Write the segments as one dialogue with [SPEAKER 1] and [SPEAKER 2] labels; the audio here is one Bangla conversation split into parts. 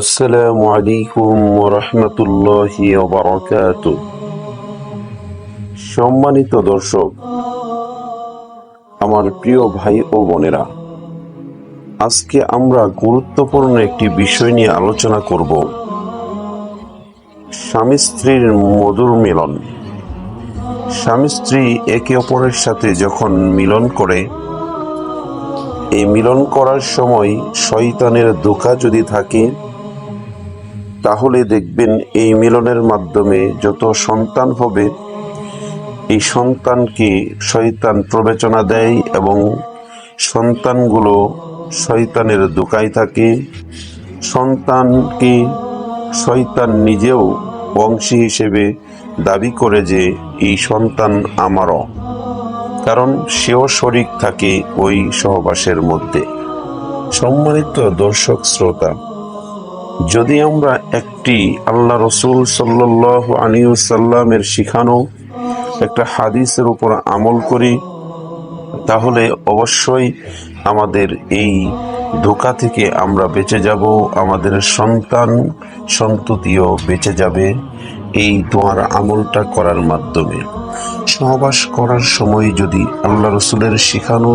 [SPEAKER 1] আসসালামু আলাইকুম রহমতুল্লাহি বারাকাত সম্মানিত দর্শক, আমার প্রিয় ভাই ও বোনেরা, আজকে আমরা গুরুত্বপূর্ণ একটি বিষয় নিয়ে আলোচনা করব, স্বামী স্ত্রীর মধুর মিলন। স্বামী স্ত্রী একে অপরের সাথে যখন মিলন করে, এই মিলন করার সময় শয়তানের ধোকা যদি থাকে তাহলে দেখবেন এই মিলনের মাধ্যমে যত সন্তান হবে, এই সন্তানকে শয়তান প্রবেচনা দেয় এবং সন্তানগুলো শয়তানের দোকায় থাকে। সন্তানকে শয়তান নিজেও বংশী হিসেবে দাবি করে যে, এই সন্তান আমারও। কারণ সেও শরিক থাকে ওই সহবাসের মধ্যে। সম্মানিত দর্শক, শ্রোতা যদি আমরা একটি আল্লাহ রসুল সাল্লাহ আলিউসাল্লামের শিখানো একটা হাদিসের উপর আমল করি, তাহলে অবশ্যই আমাদের এই ধোকা থেকে আমরা বেঁচে যাব, আমাদের সন্তান সন্ততিও বেঁচে যাবে এই দোয়ার আমলটা করার মাধ্যমে। সহবাস করার সময় যদি আল্লাহ রসুলের শিখানো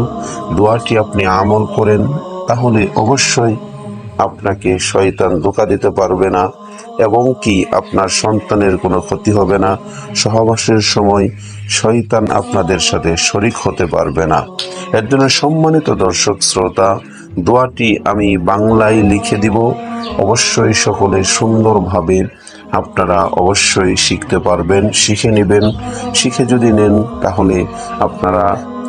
[SPEAKER 1] দোয়াটি আপনি আমল করেন, তাহলে অবশ্যই আপনাকে শয়তান ধোকা দিতে পারবে না এবং কি আপনার সন্তানের কোনো ক্ষতি হবে না। সহবাসের সময় শয়তান আপনাদের সাথে শরিক হতে পারবে না। এর জন্য সম্মানিত দর্শক, শ্রোতা, দোয়াটি আমি বাংলায় লিখে দিব। অবশ্যই সকলে সুন্দরভাবে আপনারা অবশ্যই শিখতে পারবেন, শিখে নেবেন। শিখে যদি নেন, তাহলে আপনারা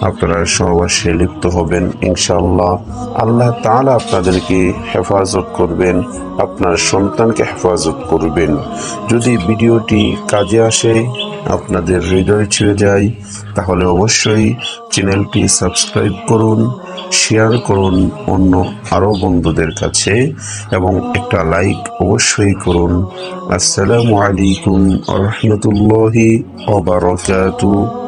[SPEAKER 1] আপনারা সহবাসে লিপ্ত হবেন, ইনশাআল্লাহ। আল্লাহ তাআলা আপনাদেরকে হেফাজত করবেন, আপনার সন্তানকে হেফাজত করবেন। যদি ভিডিওটি কাজে আসে, আপনাদের হৃদয় ছেড়ে যায়, তাহলে অবশ্যই চ্যানেলটি সাবস্ক্রাইব করুন, শেয়ার করুন অন্য আরও বন্ধুদের কাছে, এবং একটা লাইক অবশ্যই করুন। আসসালামু আলাইকুম রহমতুল্লাহি ওবারকাতু